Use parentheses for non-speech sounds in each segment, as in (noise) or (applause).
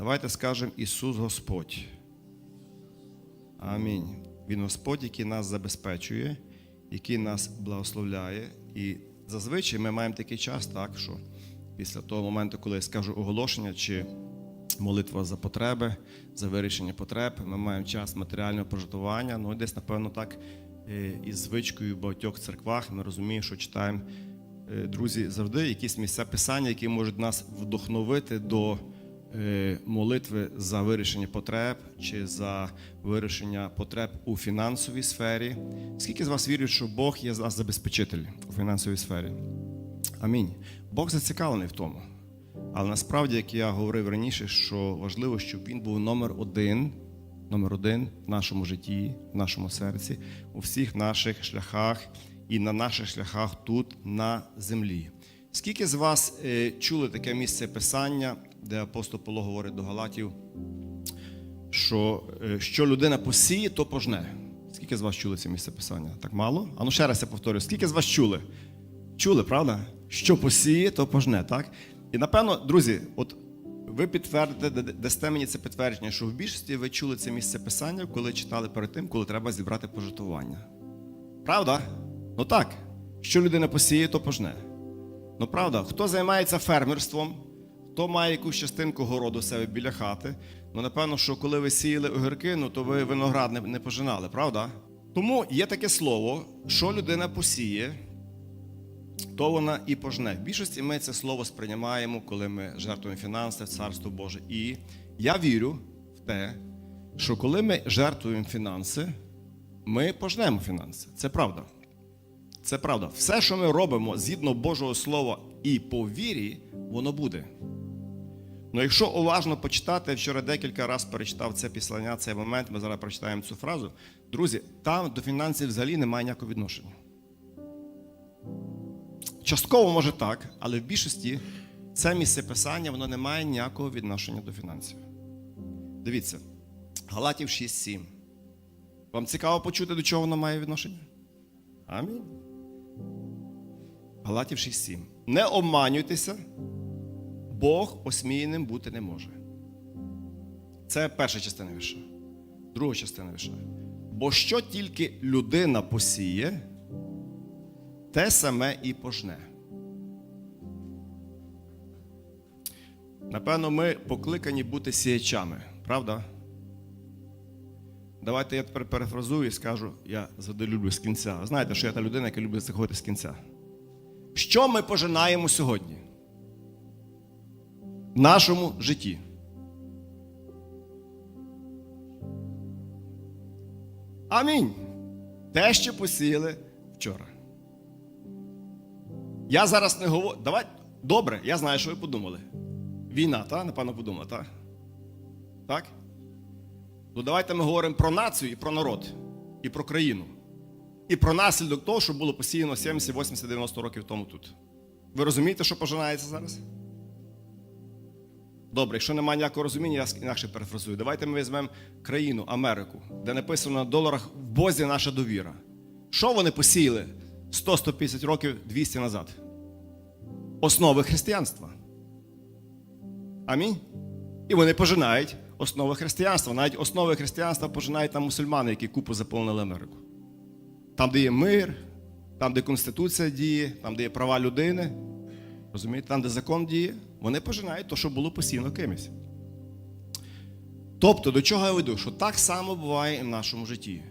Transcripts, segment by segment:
Давайте скажемо Ісус Господь. Амінь. Він Господь, який нас забезпечує, який нас благословляє. І зазвичай ми маємо такий час, так, що після того моменту, коли я скажу оголошення чи молитва за потреби, за вирішення потреб, ми маємо час матеріального пожитування. Ну, і десь, напевно, так е, із звичкою в багатьох церквах ми розуміємо, що читаємо, е, друзі, завжди якісь місця писання, які можуть нас вдохновити до молитви за вирішення потреб чи за вирішення потреб у фінансовій сфері. Скільки з вас вірять, що Бог є за- забезпечитель у фінансовій сфері? Амінь. Бог зацікавлений в тому. Але насправді, як я говорив раніше, що важливо, щоб він був номер один, номер один в нашому житті, в нашому серці, у всіх наших шляхах і на наших шляхах тут, на землі. Скільки з вас е, чули таке місце писання, де апостол Павло говорить до Галатів, що е, що людина посіє, то пожне. Скільки з вас чули це місце писання? Так мало? А ну ще раз я повторюю, скільки з вас чули? Чули, правда? Що посіє, то пожне, так? І напевно, друзі, от ви підтвердите, дасте мені це підтвердження, що в більшості ви чули це місце писання, коли читали перед тим, коли треба зібрати пожитування. Правда? Ну так. Що людина посіє, то пожне. Ну правда, хто займається фермерством, хто має якусь частинку городу себе біля хати, ну напевно, що коли ви сіяли огірки, ну то ви виноград не, не пожинали, правда? Тому є таке слово, що людина посіє, то вона і пожне. В більшості ми це слово сприймаємо, коли ми жертвуємо фінанси Царство Боже. І я вірю в те, що коли ми жертвуємо фінанси, ми пожнемо фінанси. Це правда. Це правда. Все, що ми робимо згідно Божого Слова і по вірі, воно буде. Ну, якщо уважно почитати, я вчора декілька разів перечитав це післання, цей момент, ми зараз прочитаємо цю фразу. Друзі, там до фінансів взагалі немає ніякого відношення. Частково може так, але в більшості це місце писання воно не має ніякого відношення до фінансів. Дивіться, Галатів 6.7. Вам цікаво почути, до чого воно має відношення? Амінь. Галатів 6.7. Не обманюйтеся, Бог осміяним бути не може. Це перша частина віша. Друга частина віша. Бо що тільки людина посіє, те саме і пожне. Напевно, ми покликані бути сіячами, правда? Давайте я тепер перефразую і скажу, я завжди люблю з кінця. Знаєте, що я та людина, яка любить заходити з кінця. Що ми пожинаємо сьогодні? Нашому житті. Амінь. Те, що посіяли вчора. Я зараз не говорю. Давай. Добре, я знаю, що ви подумали. Війна, та? Напевно, подумали, так? Так? Ну давайте ми говоримо про націю і про народ, і про країну. І про наслідок того, що було посіяно 70, 80, 90 років тому тут. Ви розумієте, що пожинається зараз? Добре, якщо немає ніякого розуміння, я інакше перефразую. Давайте ми візьмемо країну, Америку, де написано на доларах в Бозі наша довіра. Що вони посіяли 100-150 років 200 назад? Основи християнства. Амінь. І вони пожинають основи християнства. Навіть основи християнства пожинають там мусульмани, які купу заповнили Америку. Там, де є мир, там, де Конституція діє, там, де є права людини, розумієте, там, де закон діє, вони пожинають те, що було постійно кимось. Тобто, до чого я веду? Що так само буває і в нашому житті.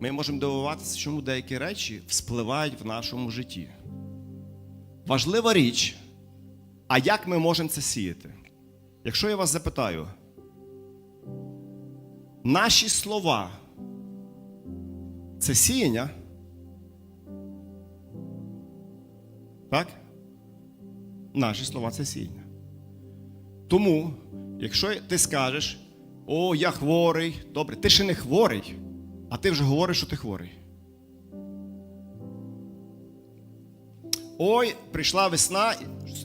Ми можемо дивуватися, чому деякі речі вспливають в нашому житті. Важлива річ, а як ми можемо це сіяти? Якщо я вас запитаю, наші слова це сіяння? Так? Наші слова це сіяння. Тому, якщо ти скажеш, о, я хворий, добре, ти ще не хворий, а ти вже говориш, що ти хворий. Ой, прийшла весна.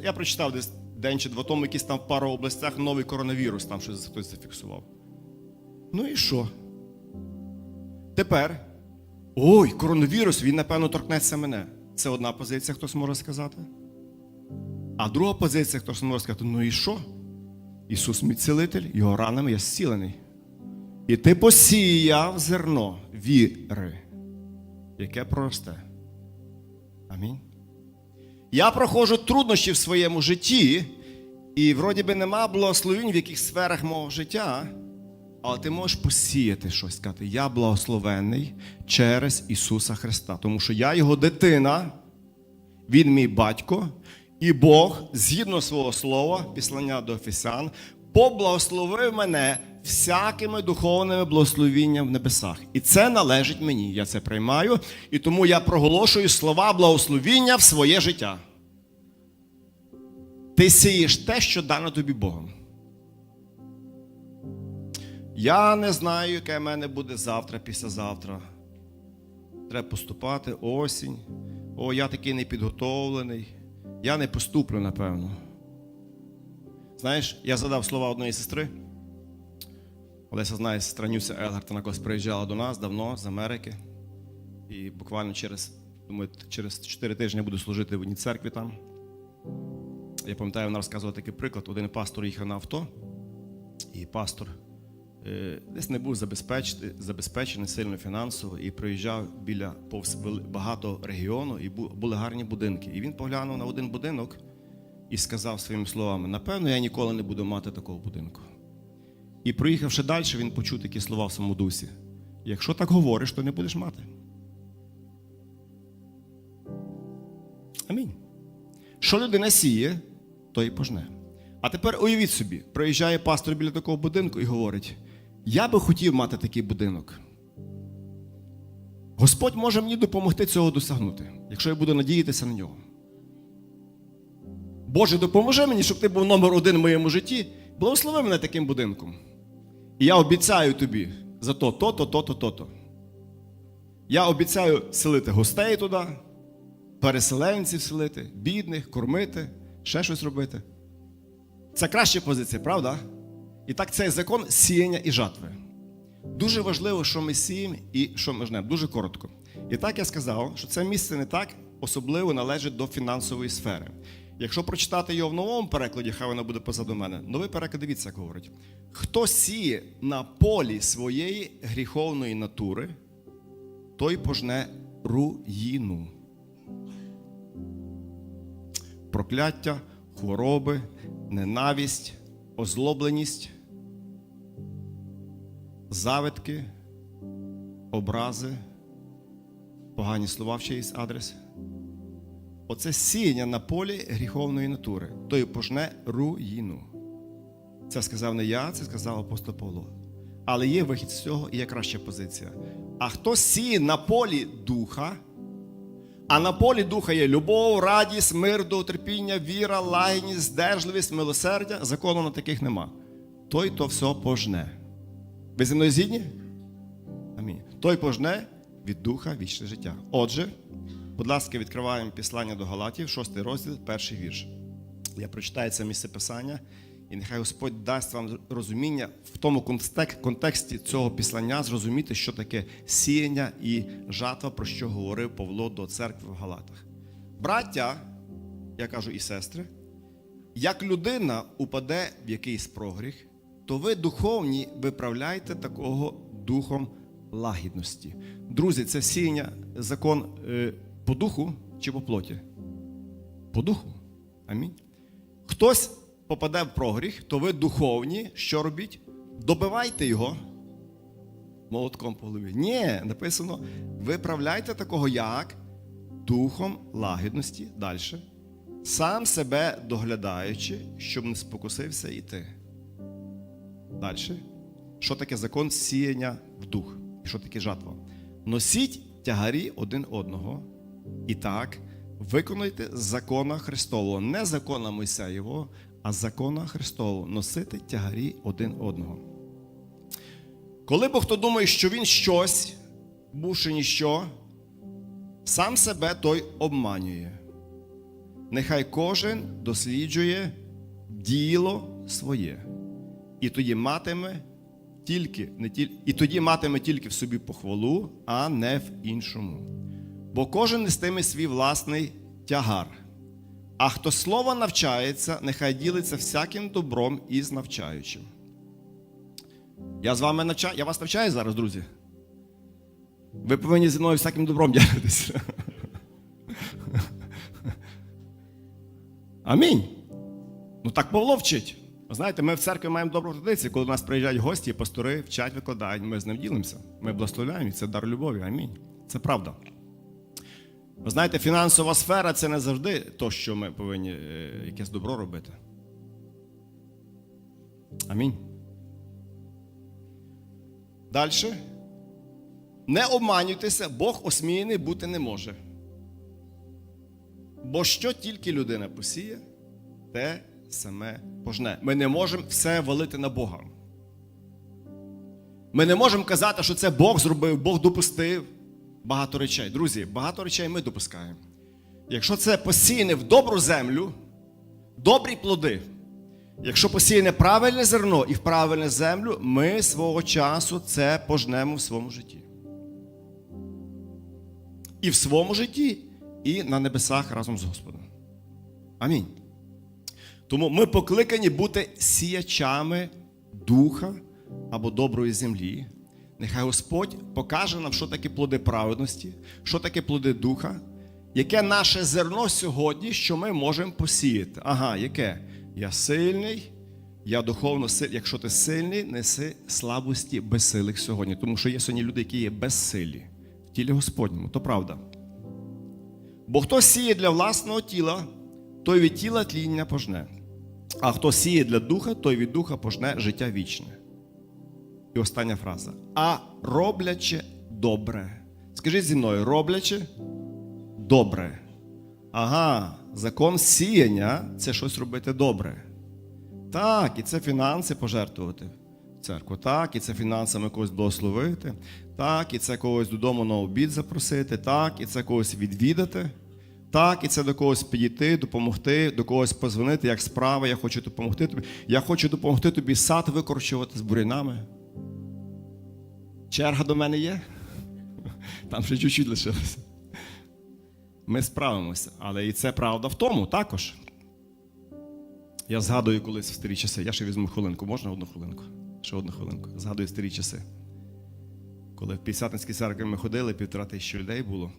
Я прочитав десь день чи два тому, якийсь там в пару областях новий коронавірус, там щось хтось зафіксував. Ну і що? Тепер. Ой, коронавірус, він, напевно, торкнеться мене. Це одна позиція, хтось може сказати. А друга позиція, хтось може сказати, ну і що? Ісус мій цілитель, Його ранами я зцілений. І ти посіяв зерно віри, яке просте. Амінь. Я проходжу труднощі в своєму житті, і вроді би нема благословень в яких сферах мого життя, але ти можеш посіяти щось, сказати, я благословений через Ісуса Христа, тому що я Його дитина, Він мій батько, і Бог, згідно свого слова, післання до Ефесян, поблагословив мене всякими духовними благословіннями в небесах. І це належить мені. Я це приймаю, і тому я проголошую слова благословіння в своє життя. Ти сієш те, що дано тобі Богом. Я не знаю, яке в мене буде завтра, післязавтра. Треба поступати осінь. О, я такий непідготовлений. Я не поступлю, напевно. Знаєш, я задав слова одної сестри. Олеся знає, сестра Нюся Елгарт, вона колись приїжджала до нас давно з Америки. І буквально через, думаю, через 4 тижні буду служити в одній церкві там. Я пам'ятаю, вона розказувала такий приклад. Один пастор їхав на авто, і пастор десь не був забезпечений, забезпечений сильно фінансово і проїжджав біля повз багато регіону, і були гарні будинки. І він поглянув на один будинок і сказав своїми словами: напевно, я ніколи не буду мати такого будинку. І проїхавши далі, він почув такі слова в своєму дусі: якщо так говориш, то не будеш мати. Амінь. Що людина сіє, то і пожне. А тепер уявіть собі, приїжджає пастор біля такого будинку і говорить: я би хотів мати такий будинок. Господь може мені допомогти цього досягнути, якщо я буду надіятися на нього. Боже, допоможи мені, щоб ти був номер один в моєму житті. Благослови мене таким будинком. І я обіцяю тобі за то, то-то, то-то, то-то. Я обіцяю селити гостей туди, переселенців селити, бідних, кормити, ще щось робити. Це краща позиція, правда? І так цей закон сіяння і жатви. Дуже важливо, що ми сіємо і що ми жнемо. Дуже коротко. І так я сказав, що це місце не так особливо належить до фінансової сфери. Якщо прочитати його в новому перекладі, хай воно буде позаду мене, новий переклад дивіться, як говорить. Хто сіє на полі своєї гріховної натури, той пожне руїну. Прокляття, хвороби, ненависть, озлобленість, завитки, образи, погані слова в чиїсь адрес. Оце сіяння на полі гріховної натури, той пожне руїну. Це сказав не я, це сказав апостол Павло. Але є вихід з цього і є краща позиція. А хто сіє на полі духа, а на полі духа є любов, радість, мир, довготерпіння, віра, лагідність, здержливість, милосердя. Закону на таких нема. Той то все пожне. Ви зі мною згідні? Амінь. Той пожне від духа вічне життя. Отже, будь ласка, відкриваємо післання до Галатів, 6 розділ, перший вірш. Я прочитаю це місце писання, і нехай Господь дасть вам розуміння в тому контексті цього післання зрозуміти, що таке сіяння і жатва, про що говорив Павло до церкви в Галатах. Браття, я кажу і сестри, як людина упаде в якийсь прогріх, то ви духовні виправляйте такого духом лагідності. Друзі, це сіяння закон е, по духу чи по плоті? По духу. Амінь. Хтось попаде в прогріх, то ви духовні, що робіть? Добивайте його молотком по голові. Ні, написано, виправляйте такого як духом лагідності далі. Сам себе доглядаючи, щоб не спокусився і ти. Далі. Що таке закон сіяння в дух? Що таке жатва? Носіть тягарі один одного. І так, виконуйте закона Христового, не закона Мойсеєвого, а закона Христового. Носити тягарі один одного. Коли бо хто думає, що він щось, бувши ніщо, сам себе той обманює. Нехай кожен досліджує діло своє, і тоді матиме тільки, не тіль... і тоді матиме тільки в собі похвалу, а не в іншому. Бо кожен нестиме свій власний тягар. А хто слово навчається, нехай ділиться всяким добром із навчаючим. Я з вами навчаю, я вас навчаю зараз, друзі. Ви повинні зі мною всяким добром ділитися. (laughs) Амінь. Ну так Павло вчить. Ви знаєте, ми в церкві маємо добру традицію, коли до нас приїжджають гості, пастори вчать, викладають, ми з ним ділимося. Ми благословляємо, і це дар любові. Амінь. Це правда. Ви знаєте, фінансова сфера це не завжди то, що ми повинні е, якесь добро робити. Амінь. Далі. Не обманюйтеся, Бог осміяний бути не може. Бо що тільки людина посіє, те саме пожне. Ми не можемо все валити на Бога. Ми не можемо казати, що це Бог зробив, Бог допустив багато речей. Друзі, багато речей ми допускаємо. Якщо це посіяне в добру землю, добрі плоди. Якщо посіяне правильне зерно і в правильну землю, ми свого часу це пожнемо в своєму житті. І в своєму житті, і на небесах разом з Господом. Амінь. Тому ми покликані бути сіячами духа або доброї землі. Нехай Господь покаже нам, що таке плоди праведності, що таке плоди духа, яке наше зерно сьогодні, що ми можемо посіяти. Ага, яке? Я сильний, я духовно сильний. Якщо ти сильний, неси слабості безсилих сьогодні. Тому що є сьогодні люди, які є безсилі в тілі Господньому. То правда. Бо хто сіє для власного тіла, той від тіла тління пожне. А хто сіє для духа, той від духа пожне життя вічне. І остання фраза. А робляче добре. Скажіть зі мною, робляче добре. Ага, закон сіяння це щось робити добре. Так, і це фінанси пожертвувати в церкву. Так, і це фінансами когось благословити. Так, і це когось додому на обід запросити. Так, і це когось відвідати. Так, і це до когось підійти, допомогти, до когось позвонити, як справа, я хочу допомогти тобі. Я хочу допомогти тобі сад викорчувати з бурянами. Черга до мене є? Там ще чуть-чуть лишилося. Ми справимося. Але і це правда в тому також. Я згадую колись в старі часи. Я ще візьму хвилинку, можна одну хвилинку? Ще одну хвилинку. Згадую старі часи. Коли в П'ятдесятницькій церкві ми ходили, півтора тисячі людей було.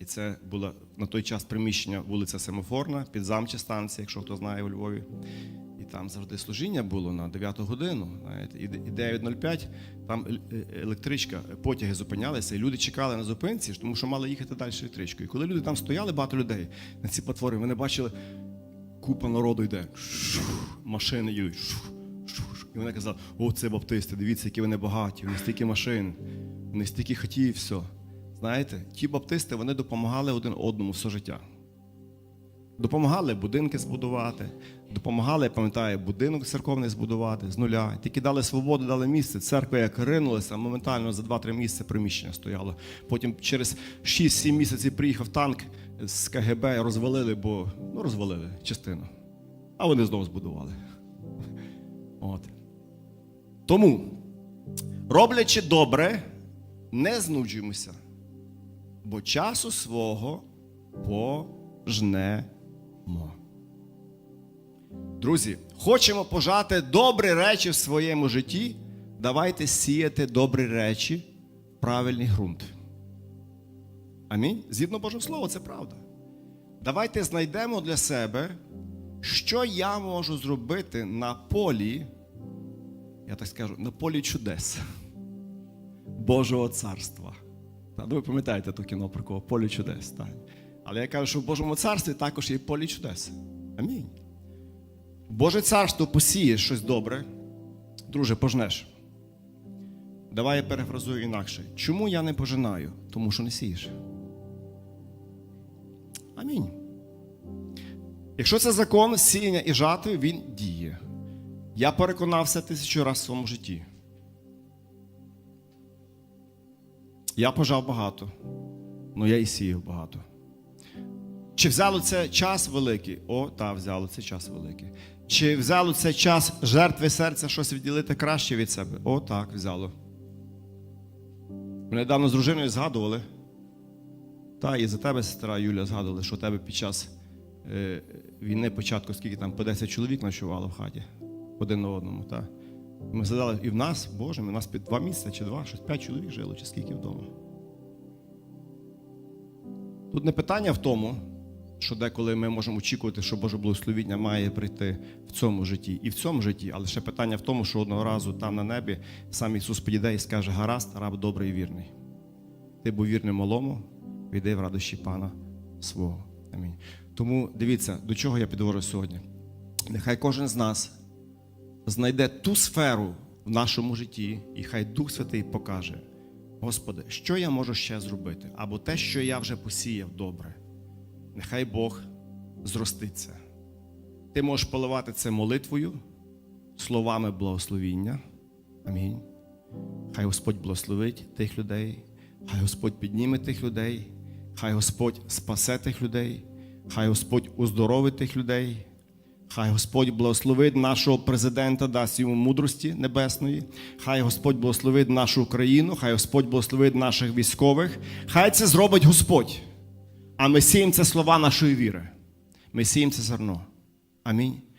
І це було на той час приміщення вулиця Семафорна, підзамча станція, якщо хто знає у Львові. І там завжди служіння було на 9 годину. Знаєте, і 9.05 там е- електричка, потяги зупинялися, і люди чекали на зупинці, тому що мали їхати далі електричкою. І коли люди там стояли, багато людей на ці платформи, вони бачили, купа народу йде, шух, машини їдуть. шух, шух. І вони казали, о, це баптисти, дивіться, які вони багаті, у них стільки машин, у них стільки хатів і все. Знаєте, ті баптисти вони допомагали один одному все життя. Допомагали будинки збудувати, допомагали, пам'ятаю, будинок церковний збудувати з нуля. Тільки дали свободу, дали місце. Церква як ринулася, моментально за 2-3 місяці приміщення стояло. Потім через 6-7 місяців приїхав танк з КГБ, розвалили, бо ну, розвалили частину. А вони знову збудували. От. Тому, роблячи добре, не знуджуємося, бо часу свого пожнемо. Друзі, хочемо пожати добрі речі в своєму житті. Давайте сіяти добрі речі в правильний ґрунт. Амінь. Згідно Божого Слова, це правда. Давайте знайдемо для себе, що я можу зробити на полі, я так скажу, на полі чудес (laughs) Божого царства. Ну, ви пам'ятаєте то кіно про кого? Полі чудес. Так. Але я кажу, що в Божому царстві також є полі чудес. Амінь. Боже царство посіє щось добре, друже, пожнеш. Давай я перефразую інакше. Чому я не пожинаю? Тому що не сієш. Амінь. Якщо це закон сіяння і жати, він діє. Я переконався тисячу разів в своєму житті. Я пожав багато, але я і сіяв багато. Чи взяло це час великий? О, так, взяло це час великий. Чи взяло це час жертви серця щось відділити краще від себе? О, так, взяло. Ми недавно з дружиною згадували. Та і за тебе, сестра Юля, згадували, що у тебе під час е, війни початку, скільки там по 10 чоловік ночувало в хаті один на одному. Та? Ми задали, і в нас, Боже, у нас під два місяці чи два, щось п'ять чоловік жило, чи скільки вдома. Тут не питання в тому, що деколи ми можемо очікувати, що Боже благословіння має прийти в цьому житті і в цьому житті, але ще питання в тому, що одного разу там на небі сам Ісус підійде і скаже: гаразд, раб добрий і вірний. Ти був вірним малому, війди в радощі Пана свого. Амінь. Тому дивіться, до чого я підговорю сьогодні. Нехай кожен з нас знайде ту сферу в нашому житті, і хай Дух Святий покаже: Господи, що я можу ще зробити? Або те, що я вже посіяв добре. Нехай Бог зроститься. Ти можеш поливати це молитвою, словами благословіння. Амінь. Хай Господь благословить тих людей, хай Господь підніме тих людей, хай Господь спасе тих людей, хай Господь уздоровить тих людей, хай Господь благословить нашого президента, дасть йому мудрості небесної, хай Господь благословить нашу країну, хай Господь благословить наших військових, хай це зробить Господь. А ми сіємо це слова нашої віри. Ми сіємо це зерно. Амінь.